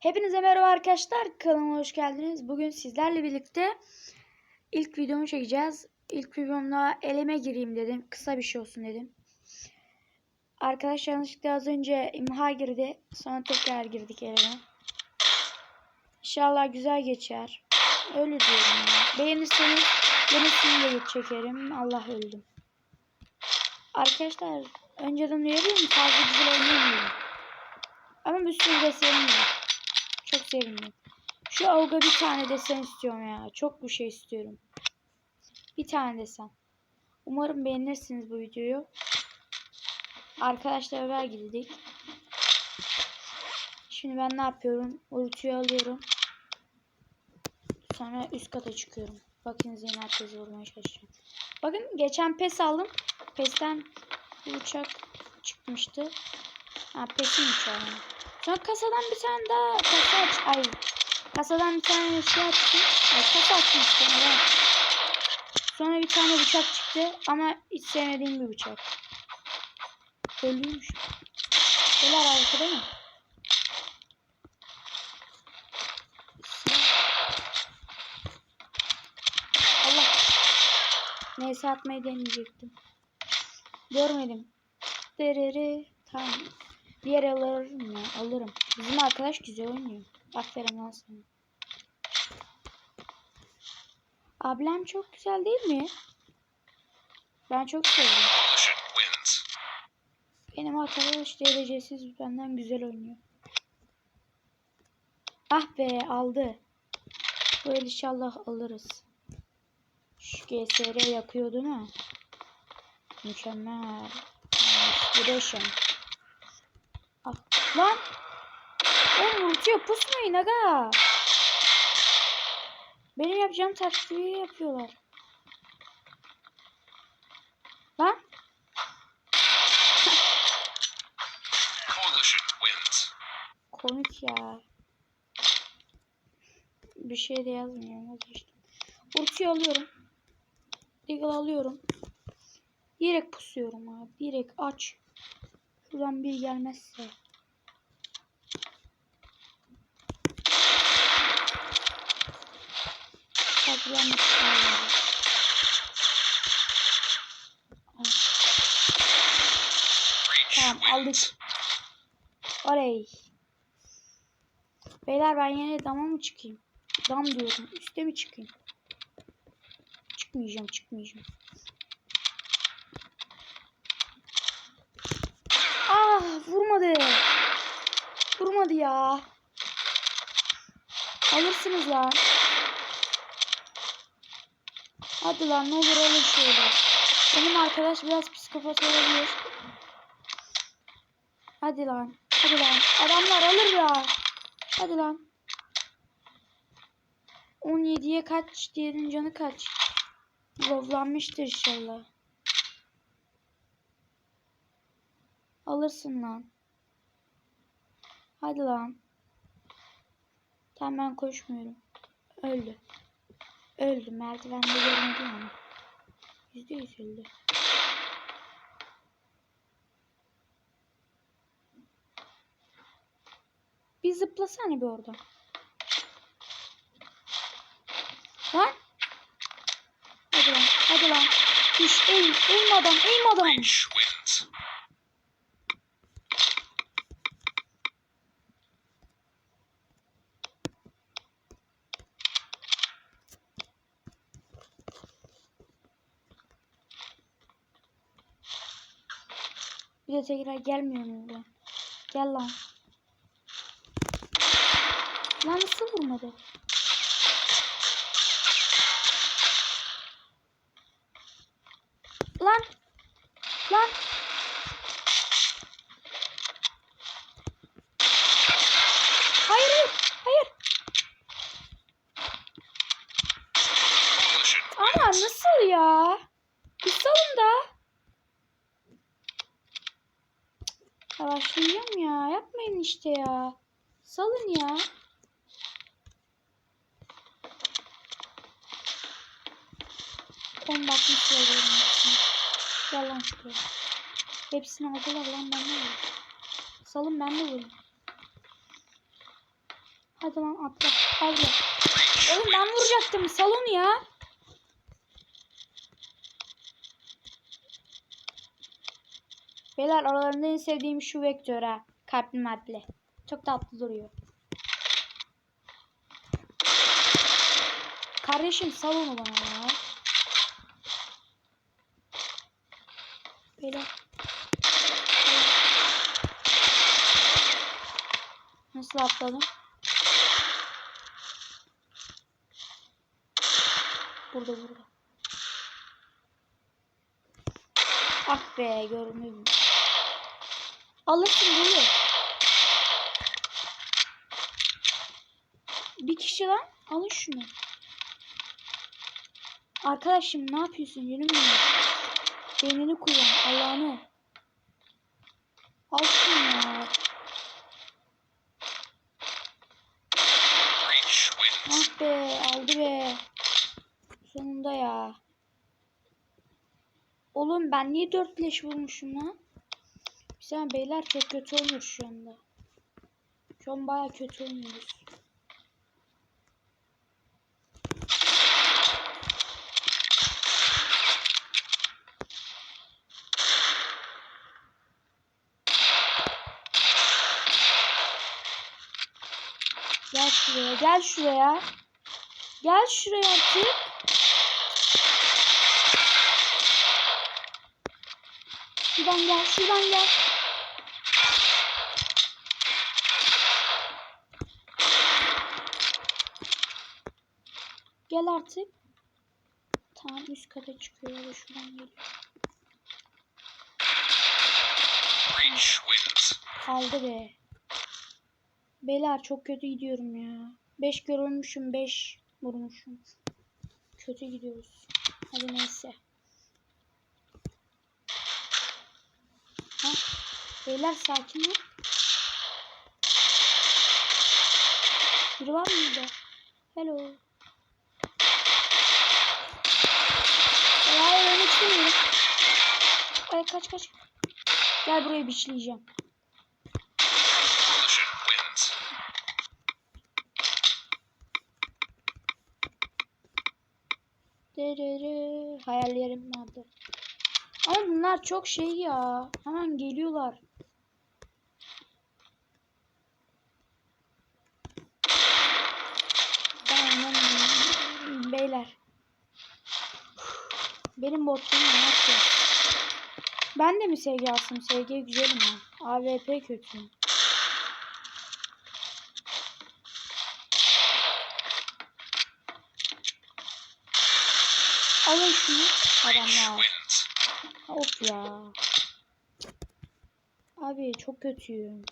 Hepinize merhaba arkadaşlar. Kanalıma hoş geldiniz. Bugün sizlerle birlikte ilk videomu çekeceğiz. İlk videomda eleme gireyim dedim. Kısa bir şey olsun dedim. Arkadaşlar yanlışlıkla az önce imha girdi. Sonra tekrar girdik eleme. İnşallah güzel geçer. Öyle diyorum ya. Beğenirseniz yenisini de çekerim. Allah öldüm. Arkadaşlar önceden uyarıyorum fazla güzel oynayamıyorum. Ama bir sürü desenim var. Sevindim. Şu avga bir tane desen istiyorum ya. Çok bu şey istiyorum. Bir tane desen. Umarım beğenirsiniz bu videoyu. Arkadaşlar haber girdik. Şimdi ben ne yapıyorum? Ultiyi alıyorum. Sonra üst kata çıkıyorum. Bakın yine herkesi vurmaya çalışacağım. Bakın geçen pes aldım. Pesten bu uçak çıkmıştı. Ha pesin uçağı. Sonra kasadan bir tane daha kasa aç. Ay. Kasadan bir tane şey açtım. Ay, kasa açmıştım. Evet. Sonra bir tane bıçak çıktı. Ama hiç sevmediğim bir bıçak. Ölüymüş. Neler arkada mı? Allah. Neyse atmayı deneyecektim. Görmedim. Dereri. Tamam. Diğer alırım ya. Alırım. Bizim arkadaş güzel oynuyor. Aferin lan sana. Ablam çok güzel değil mi? Ben çok sevdim. Benim arkadaş derecesiz benden güzel oynuyor. Ah be aldı. Böyle inşallah alırız. Şu GSR yakıyor değil mi? Mükemmel. Inspiration. Ah lan. Oğlum uçuyor pusmayın aga. Benim yapacağım taktiği yapıyorlar. Lan. Komik ya. Bir şey de yazmıyorum vazgeçtim. Ultiyi alıyorum. Deagle alıyorum. Direkt pusuyorum abi. Direkt aç. Şuradan bir gelmezse. Breach Tamam aldık. Oley. Beyler ben yine dama mı çıkayım? Dam diyorum. Üste mi çıkayım? Çıkmayacağım çıkmayacağım. Ah vurmadı. Vurmadı ya. Alırsınız lan. Hadi lan ne olur alın şöyle. Benim arkadaş biraz psikopat olabilir. Hadi lan. Hadi lan. Adamlar alır ya. Hadi lan. 17'ye kaç? Diğerinin canı kaç? Lovlanmıştır inşallah. Alırsın lan. Hadi lan. Tamam ben koşmuyorum. Öldü. Öldü. Merdivende görmedim ama. Yüzde yüz öldü. Bir zıplasana bir oradan. Lan. Hadi lan. Hadi lan. Düş. Eğim. Eğim adam. Eğim adam. De tekrar gelmiyor mu bu? Gel lan. Lan nasıl vurmadı? Lan. Lan. Hayır hayır. Hayır. Coalition Ama nasıl ya? Bir salın da. Savaşlayacağım ya. Yapmayın işte ya. Salın ya. On bakmış oluyorum hepsini. Gel lan şuraya. Hepsini aldılar lan ben de vurayım. Salın ben de vurayım. Hadi lan atla. Breach Oğlum ben vuracaktım. Salon ya. Beyler aralarında en sevdiğim şu vektör ha. Kalpli madde. Çok tatlı duruyor. Kardeşim sal onu bana ya. Beyler. Nasıl atladım? Burada burada. Ah be görünüyor. Alırsın bunu. Bir kişi lan. Alın şunu. Arkadaşım ne yapıyorsun? Yürüme. Beynini kullan. Allah'ını. Al şunu ya. Ah be aldı be. Sonunda ya. Oğlum ben niye dört leş vurmuşum lan? Güzel beyler çok kötü oynuyoruz şu anda. Şu an baya kötü oynuyoruz. Gel şuraya, gel şuraya. Gel şuraya artık. Şuradan gel, şuradan gel. Artık. Tamam üst kata çıkıyor ya da şuradan geliyor. Kaldı be. Beyler çok kötü gidiyorum ya. 5 görülmüşüm 5 vurmuşum. Kötü gidiyoruz. Hadi neyse. Ha? Beyler sakin ol. Biri var mı burada? Hello. Ay, Hayır öyle istemiyorum. Ay kaç kaç. Gel buraya biçleyeceğim. Hayallerim vardı. Ama bunlar çok şey ya. Hemen geliyorlar. Ben oynamıyorum. Beyler. Benim ne yapıyor? Ben de mi sevgi alsam? Sevgi güzelim ben. AWP kötüyüm. Alın şunu. Adamlar. Of ya. Abi çok kötüyüm.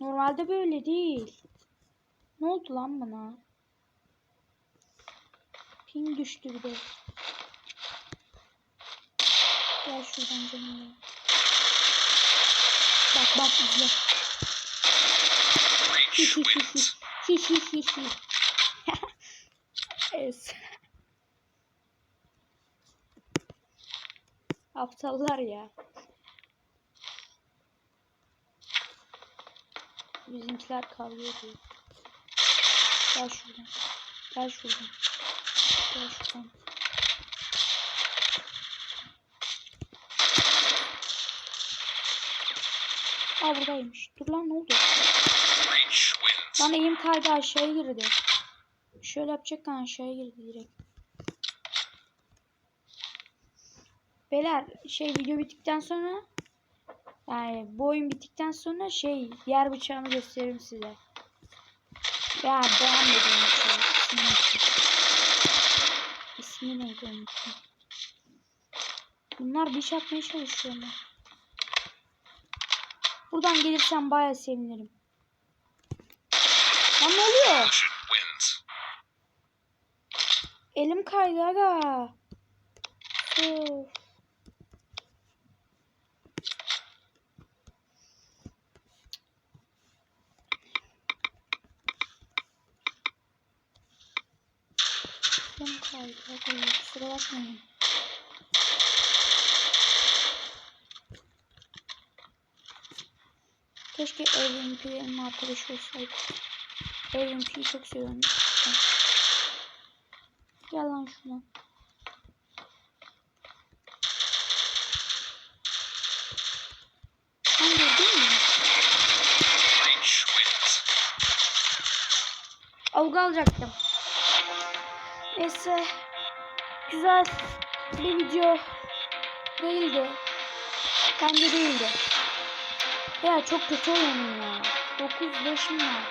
Normalde böyle değil. Ne oldu lan bana? Ping düştü bir de. Gel şuradan canım. Bak bak izle. Evet. Aptallar ya. Bizimkiler kavga ediyor. Gel şuradan. Gel şuradan. Gel şuradan. Aa buradaymış. Dur lan ne oldu? Lan eğim kaydı aşağıya girdi. Şöyle yapacakken aşağıya girdi direkt. Beyler şey video bittikten sonra yani bu oyun bittikten sonra şey diğer bıçağımı gösteririm size. Ya beğenmediğim şey. İsmini unuttum. İsmini neydi unuttum. Bunlar bir şey yapmaya çalışıyorlar. Buradan gelirsen baya sevinirim. Lan ne oluyor? Elim kaydı aga. Of. Elim kaydı. Kusura bakmayın. Keşke Evrim benim arkadaş olsaydı. Evrim çok seviyorum. Gel lan wins. Avga alacaktım. Neyse. Güzel bir video değildi. Bence değildi. Ya çok kötü oynadım ya. 9-5'im var.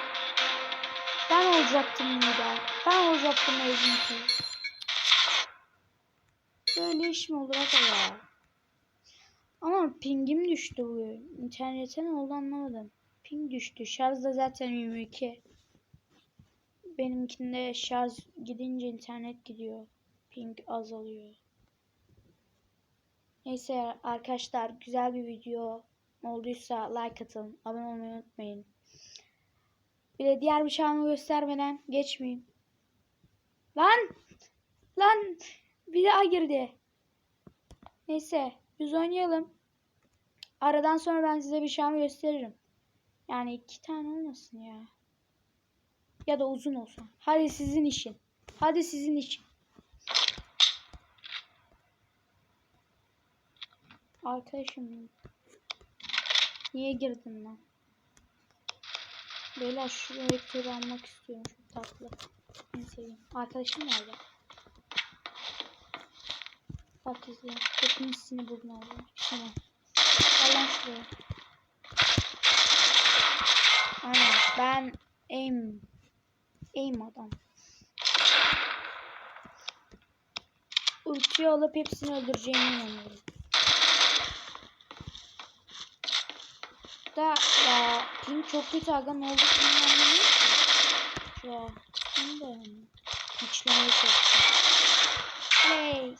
Ben olacaktım lider. Ben olacaktım MVP. Böyle iş mi olur aga ya? Ama pingim düştü bu. İnternete ne oldu anlamadım. Ping düştü. Şarj da zaten 22. Benimkinde şarj gidince internet gidiyor. Ping azalıyor. Neyse arkadaşlar güzel bir video olduysa like atın. Abone olmayı unutmayın. Bir de diğer bıçağımı göstermeden geçmeyeyim. Lan! Lan! Bir daha girdi. Neyse biz oynayalım. Aradan sonra ben size bıçağımı gösteririm. Yani iki tane olmasın ya. Ya da uzun olsun. Hadi sizin işin. Hadi sizin için. Arkadaşım. Niye girdin lan? Beyler şu reaktörü almak istiyorum. Çok tatlı. En sevdiğim. Arkadaşım nerede? Bak izleyin. Hepinizini bugün aldım. Tamam. Gel lan şuraya. Aynen. Ben aim aim adam. Ultiyi alıp hepsini öldüreceğime inanıyorum. Da ya ping çok kötü aga ne oldu ping anlamıyorum ki. Ya ping de yani. Güçlemeye çalışıyorum. Play.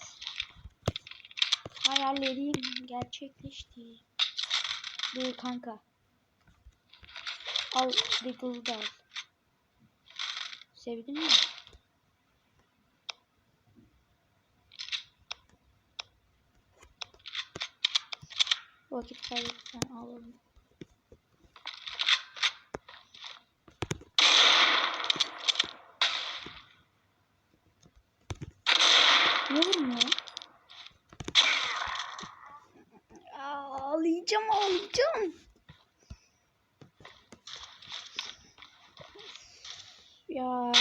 Hayallerim gerçekleşti. Dur kanka. Al Deagle'ı da al. Sevdin mi? Vakit kaybetsen alalım. Vurmuyor? Aa, Ağlayacağım ağlayacağım. Ya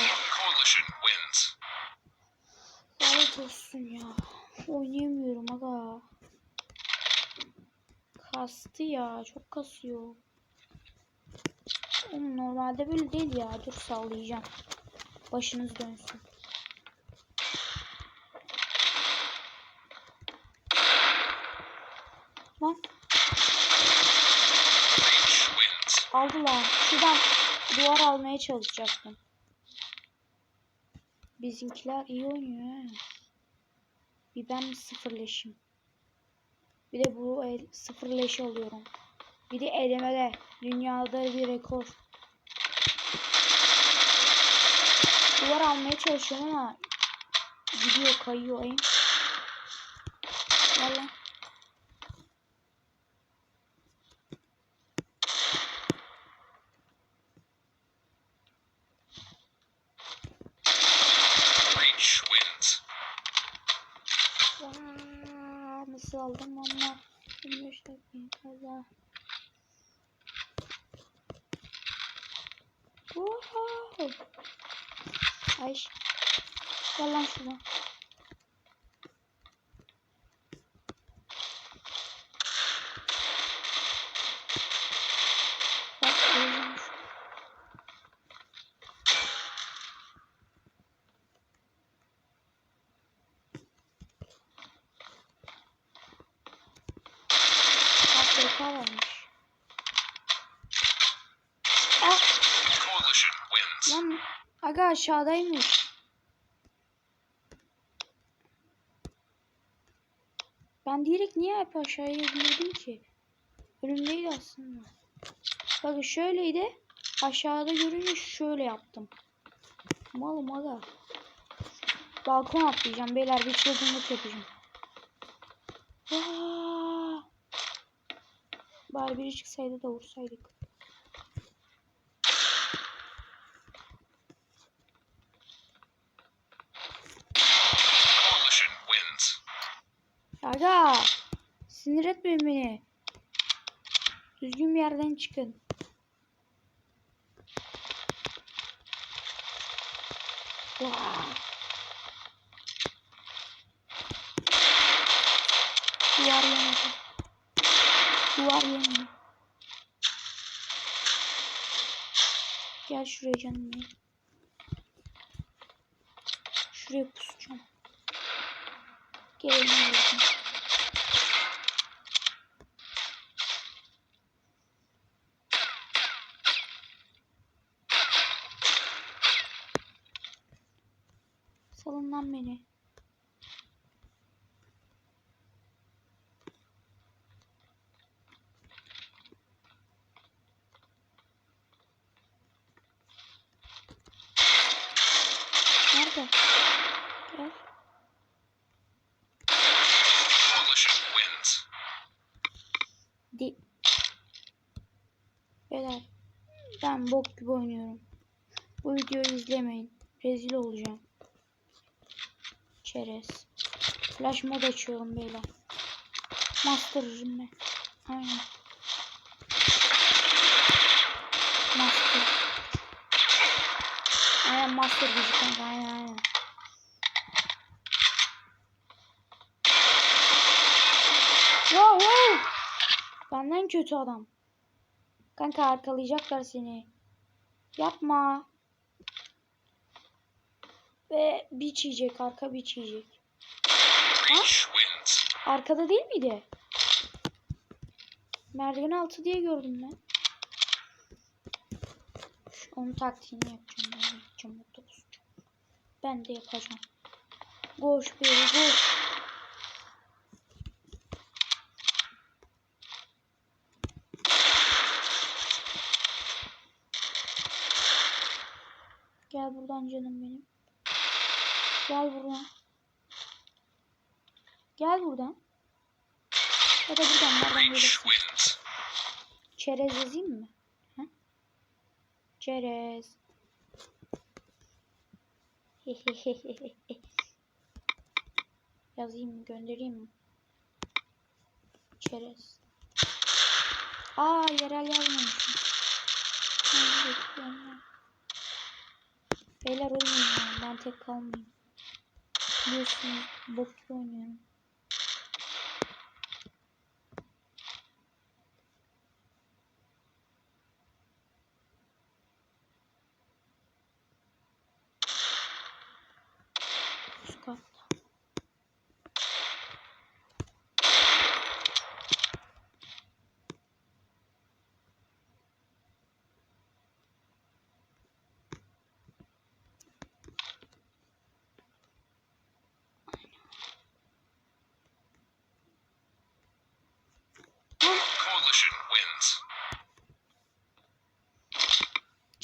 lanet olsun ya. Oynayamıyorum aga. Kastı ya. Çok kasıyor. Oğlum normalde böyle değil ya. Dur sallayacağım. Başınız dönsün. Lan Breach wins. Aldılar. Şuradan duvar almaya çalışacaktım. Bizimkiler iyi oynuyor he. Bir ben sıfırleşim? Bir de bu el sıfırleş alıyorum. Bir de elemede dünyada bir rekor. Duvar almaya çalışıyorum ama gidiyor kayıyor ayım. Gel lan. Breach wins. Aa, nasıl aldım ama 25 dakika kadar. Wow. Ay. Gel lan şuna. Bak öleceğim şu- AFK varmış. Ah Coalition wins. lan aga aşağıdaymış. Ben direkt niye hep aşağıya indirdim ki? Önümdeydi aslında. Bakın şöyleydi. Aşağıda görünce şöyle yaptım. Malım aga. Balkon atlayacağım beyler bir çılgınlık yapacağım. Aa! Bari biri çıksaydı da vursaydık. Etmeyin beni. Düzgün bir yerden çıkın. Vaa. Duvar yemedi. Duvar yemiyor. Gel şuraya canım benim. Şuraya pusacağım. Gel elini vuracağım. Salın lan beni. Nerede? Gel. Coalition wins. Di Beyler ben bok gibi oynuyorum. Bu videoyu izlemeyin. Rezil olacağım. Çerez. Flash mod açıyorum beyler. Master'ım ben. Aynen. Master. Aynen master gücü kanka aynen aynen. Wow wow. Benden kötü adam. Kanka arkalayacaklar seni. Yapma. Ve biç yiyecek. Arka. Breach wins. Arkada değil miydi? Merdiven altı diye gördüm ben. Şu- Onun taktiğini yapacağım. Ben yapacağım. Ben de yapacağım. Koş beri koş. Gel buradan canım benim. Gel buradan. Gel buradan. Ya da buradan nereden wins. Çerez yazayım mı? Ha? Çerez. yazayım mı? Göndereyim mi? Çerez. Aa yerel yazmamışım. Beyler yani. Ben tek kalmayayım. Biliyorsun bok gibi oynuyorum. Let's go.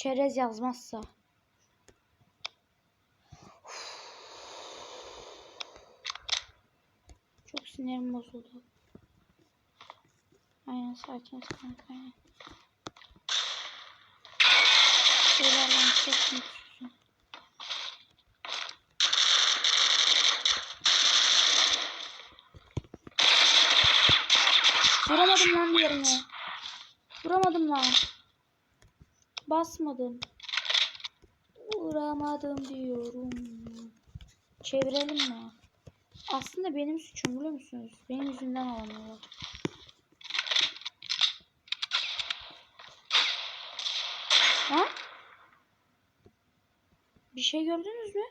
Çerez yazmazsa. Çok sinirim bozuldu. Aynen sakin kanka aynen. Şeylerden çok mutsuzum. Vuramadım lan diğerine. Vuramadım lan. Basmadım. Vuramadım diyorum. Çevirelim mi? Aslında benim suçum biliyor musunuz? Benim yüzümden alamıyorlar. Ha? Bir şey gördünüz mü?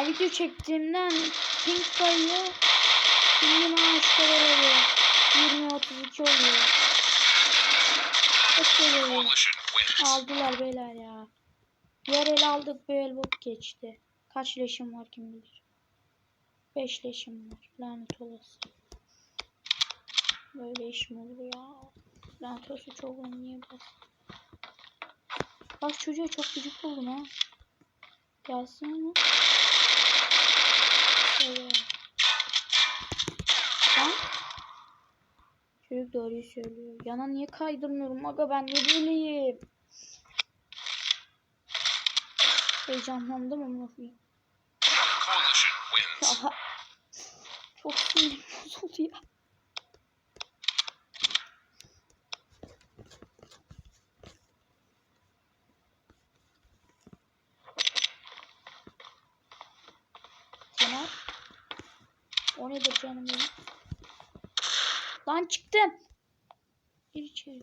Video çektiğimden pink kayıyor. Şimdi maaş kadar oluyor. 20-32 oluyor. Aldılar beyler ya. Diğer el aldık bu el bok geçti. Kaç leşim var kim bilir. 5 leşim var. Lanet olası. Böyle iş mi olur ya? Lanet olası çok oynayamaz. Bak çocuğa çok gıcık oldum ha. Gelsin mi? Şöyle. Lan. Çocuk doğruyu söylüyor. Yana niye kaydırmıyorum? Aga ben ne böyleyim? Heyecanlandım ama wins. Ya. Çok sinirim bozuldu ya. O nedir canım benim? Lan çıktım. Gir içeri.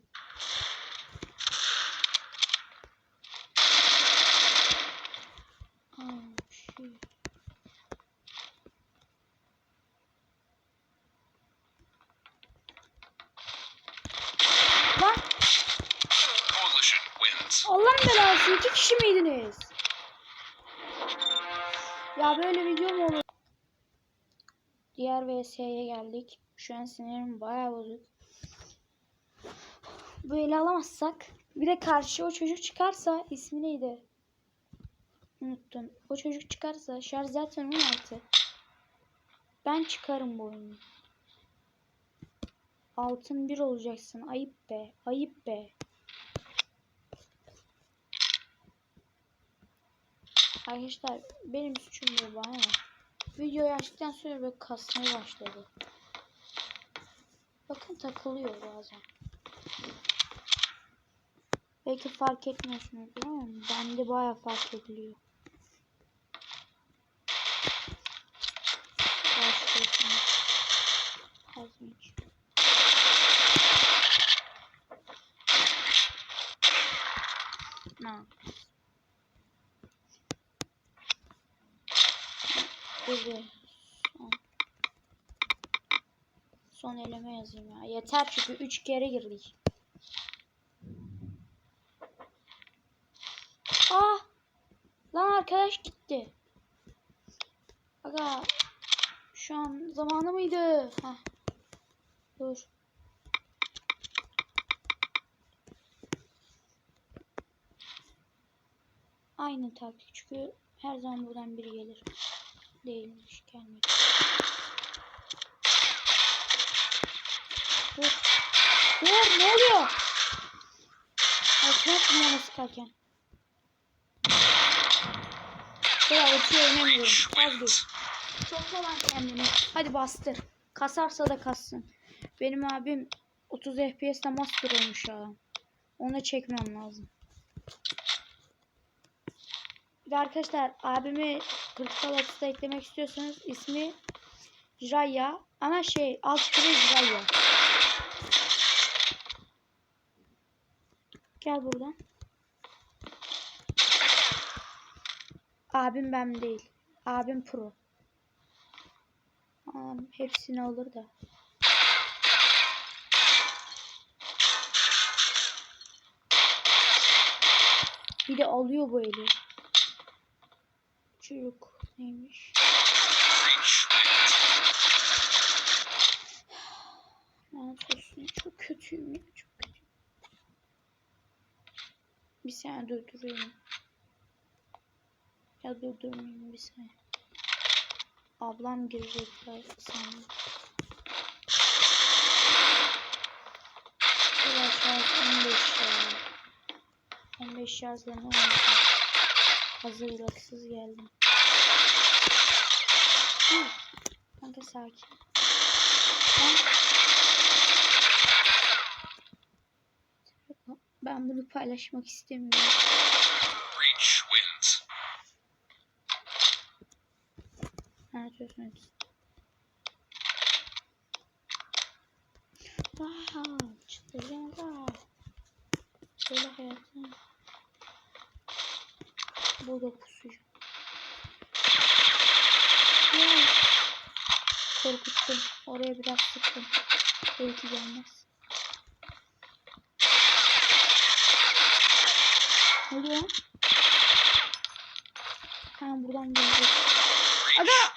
Aa, şey. Lan. Allah'ın belası iki kişi miydiniz? Ya böyle video mu olur? Diğer VS'ye geldik. Şu an sinirim bayağı bozuk. Böyle alamazsak bir de karşı o çocuk çıkarsa ismi neydi? Unuttum. O çocuk çıkarsa şarj zaten 16. Ben çıkarım bu oyunu. Altın bir olacaksın. Ayıp be. Ayıp be. Arkadaşlar benim suçum bu bana? Videoyu açtıktan sonra böyle kasmaya başladı. Bakın takılıyor bazen. Belki fark etmiyorsunuzdur ama bende baya fark ediliyor. Başlayalım. Kazmayacağım. Ne? Dedi. Son. Son eleme yazayım ya. Yeter çünkü 3 kere girdik. Ah! Lan arkadaş gitti. Aga şu an zamanı mıydı? Heh. Dur. Aynı taktik çünkü her zaman buradan biri gelir. Değilmiş gelmedi. Dur. Dur ne oluyor? Altına kumana sıkarken. Ya ötüyor oynamıyorum. Breach Vazgeç. wins. Topla lan kendini. Hadi bastır. Kasarsa da kassın. Benim abim 30 FPS'te master olmuş ya. Onu çekmem lazım. Bir arkadaşlar abimi Critical Ops'ta eklemek istiyorsanız ismi Jiraya ama şey alt kere Jiraya. Gel buradan. Abim ben değil. Abim pro. Aa, hepsini alır da. Bir de alıyor bu eli. Çocuk neymiş? Lanet olsun. Çok kötüyüm ya. Çok kötü. Bir saniye durdurayım. Ya durdurmayayım bir saniye. Ablam girecekler sanırım. Biraz şarj 15 ya. 15 şarjla ne olacak? Hazırlıksız geldim. Kanka sakin. Ben... Ben bunu paylaşmak istemiyorum. Breach wins. Ne yapıyorsunuz? Wow, çıldıracağım wow. Böyle hayatım. Burada pusacağım. Korkuttum. Oraya biraz sıktım. Belki gelmez. Ne oluyor? Ha buradan gelecek. Breach Aga!